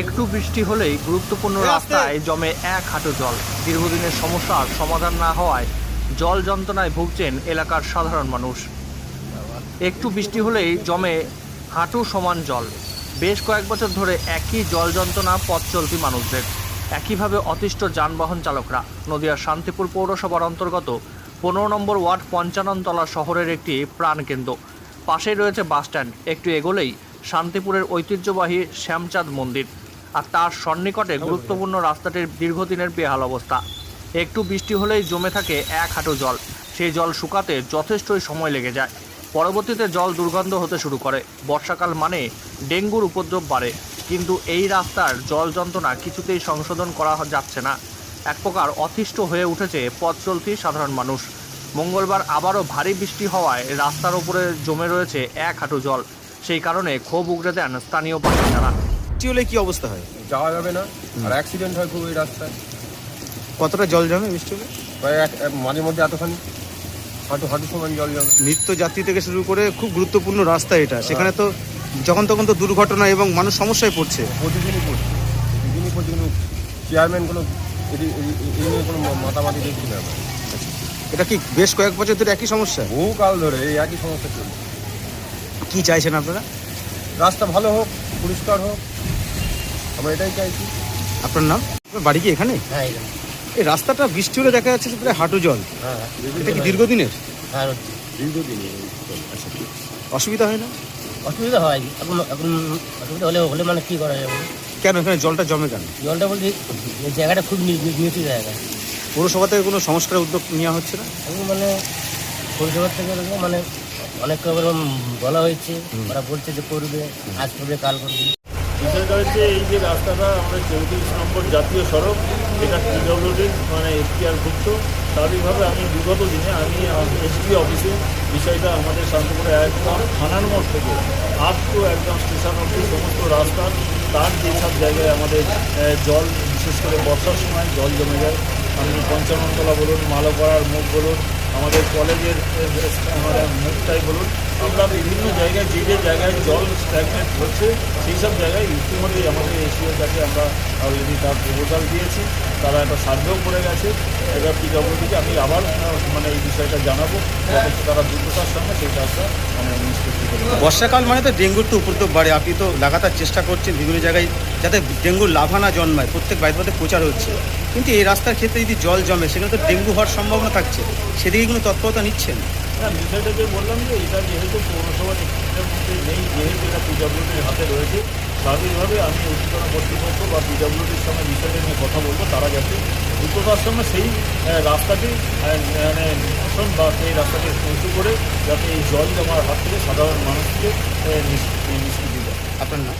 একটু বৃষ্টি হলেই গুরুত্বপূর্ণ রাস্তায় জমে এক হাঁটু জল। দীর্ঘদিনের সমস্যার সমাধান না হওয়ায় জল যন্ত্রণায় ভুগছেন এলাকার সাধারণ মানুষ। একটু বৃষ্টি হলেই জমে হাঁটু সমান জল। বেশ কয়েক বছর ধরে একই জল যন্ত্রণা পথ চলতি মানুষদের। একইভাবে অতিষ্ঠ যানবাহন চালকরা। নদিয়ার শান্তিপুর পৌরসভার অন্তর্গত পনেরো নম্বর ওয়ার্ড পঞ্চাননতলা শহরের একটি প্রাণকেন্দ্র। পাশেই রয়েছে বাসস্ট্যান্ড। একটু এগোলেই শান্তিপুরের ঐতিহ্যবাহী শ্যামচাঁদ মন্দির। আর তার সন্নিকটে গুরুত্বপূর্ণ রাস্তাটির দীর্ঘদিনের বেহাল অবস্থা। একটু বৃষ্টি হলেই জমে থাকে এক হাঁটু জল। সেই জল শুকাতে যথেষ্টই সময় লেগে যায়। পরবর্তীতে জল দুর্গন্ধ হতে শুরু করে। বর্ষাকাল মানে ডেঙ্গুর উপদ্রব বাড়ে। কিন্তু এই রাস্তার জল যন্ত্রণা কিছুতেই সংশোধন করা যাচ্ছে না। এক প্রকার অতিষ্ঠ হয়ে উঠেছে পথ চলতি সাধারণ মানুষ। মঙ্গলবার আবারও ভারী বৃষ্টি হওয়ায় রাস্তার উপরে জমে রয়েছে এক হাঁটু জল। সেই কারণে ক্ষোভ উগড়ে দেন স্থানীয় বাসিন্দারা। বৃষ্টি হলে কি অবস্থা হয়? যাওয়া যাবে না। আর অ্যাক্সিডেন্ট হয় খুব এই রাস্তায়। কতটা জল জমে বৃষ্টি হলে? প্রায় এক এক- মাঝে মধ্যে এতখানি। হাঁটু হাঁটু সমান জল জমে নিত্য যাত্রী থেকে শুরু করে খুব গুরুত্বপূর্ণ রাস্তা এটা। সেখানে তো যখন তখন তো দুর্ঘটনা এবং মানুষ সমস্যায় পড়ছে। প্রতিদিনই পড়ছে। প্রতিদিনই প্রতিদিন চেয়ারম্যান কোনো এদি- এই নিয়ে কোনো মাতামাতি দেখছি না। আমরা। এটা কি বেশ কয়েক বছর ধরে একই সমস্যা? বহু কাল ধরে এই একই সমস্যা চলছে। কি চাইছেন আপনারা? রাস্তা ভালো হোক পরিষ্কার হোক আমরা এটাই চাইছি। আপনার নাম? আপনার বাড়ি কি এখানে? হ্যাঁ এখানে। এই রাস্তাটা বৃষ্টি হলে দেখা যাচ্ছে যে প্রায় হাঁটু জল। হ্যাঁ এটা কি দীর্ঘদিনের? হ্যাঁ দীর্ঘদিন অসুবিধা হয় না? অসুবিধা হয়। এখন এখন অসুবিধা হলে হলে মানে কী করা যাবে? কেন? এখানে জলটা জমে কেন? জলটা বলছি এই জায়গাটা খুব নি- নি- নিচু জায়গা। পৌরসভা থেকে কোনো সংস্কারের উদ্যোগ নেওয়া হচ্ছে না? এখন মানে পরিষেবার থেকে এরকম মানে অনেক রকম বলা হয়েছে। ওরা বলছে যে করবে আজ করবে কাল করবে। বিষয়টা হচ্ছে এই যে রাস্তাটা আমাদের চৌত্রিশ নম্বর জাতীয় সড়ক এটা পিডব্লিউডির মানে এখতিয়ারভুক্ত স্বাভাবিকভাবে আমি বিগত দিনে আমি এসপি অফিসে বিষয়টা আমাদের শান্তপুরে একদম থানার মোড় থেকে আপ একদম স্টেশন অব্দি সমস্ত রাস্তা তার যেসব জায়গায় আমাদের জল, বিশেষ করে বর্ষার সময় জল জমে যায়। আপনি পঞ্চাননতলা বলুন, মালোপাড়ার মুখ বলুন আমাদের কলেজের আমরা মুখটাই বলুন। আমরা বিভিন্ন জায়গায়, যে যে জায়গায় জল স্ট্যাগনেট হচ্ছে, সেই সব জায়গায় ইতিমধ্যেই আমাদের এশিয়ার কাছে আমরা অলরেডি তার প্রপোজাল দিয়েছি। তারা একটা সার্ভেও করে গেছে। এবার পিডব্লিউডিকে আমি আবার মানে এই বিষয়টা জানাব। তারা দ্রুততার সঙ্গে সেই কাজটা মানে নিষ্পত্তি করে বর্ষাকাল মানে তো ডেঙ্গুর তো উপদ্রব বাড়ে। আপনি তো লাগাতার চেষ্টা করছেন বিভিন্ন জায়গায় যাতে ডেঙ্গুর লাভা না জন্মায়। প্রত্যেক বাড়িতে বাড়িতে প্রচার হচ্ছে। কিন্তু এই রাস্তার ক্ষেত্রে যদি জল জমে, সেখানে তো ডেঙ্গু হওয়ার সম্ভাবনা থাকছে। সেদিকে কোনো তৎপরতা নিচ্ছেন? না বিষয়টা যে বললাম যে, এটা যেহেতু পৌরসভার এখতিয়ারের মধ্যে নেই, যেহেতু এটা পিডব্লিউডির হাতে রয়েছে, স্বাভাবিকভাবে আমি উচ্চতর কর্তৃপক্ষ বা পিডব্লিউডির সঙ্গে বিষয়টা নিয়ে কথা বলব, তারা যাতে দ্রুততার সঙ্গে সেই রাস্তাটি মানে নিরসন বা সেই রাস্তাটি উঁচু করে যাতে এই জল জমার হাত থেকে সাধারণ মানুষকে নিষ্কৃতি দেয়। আপনার নাম?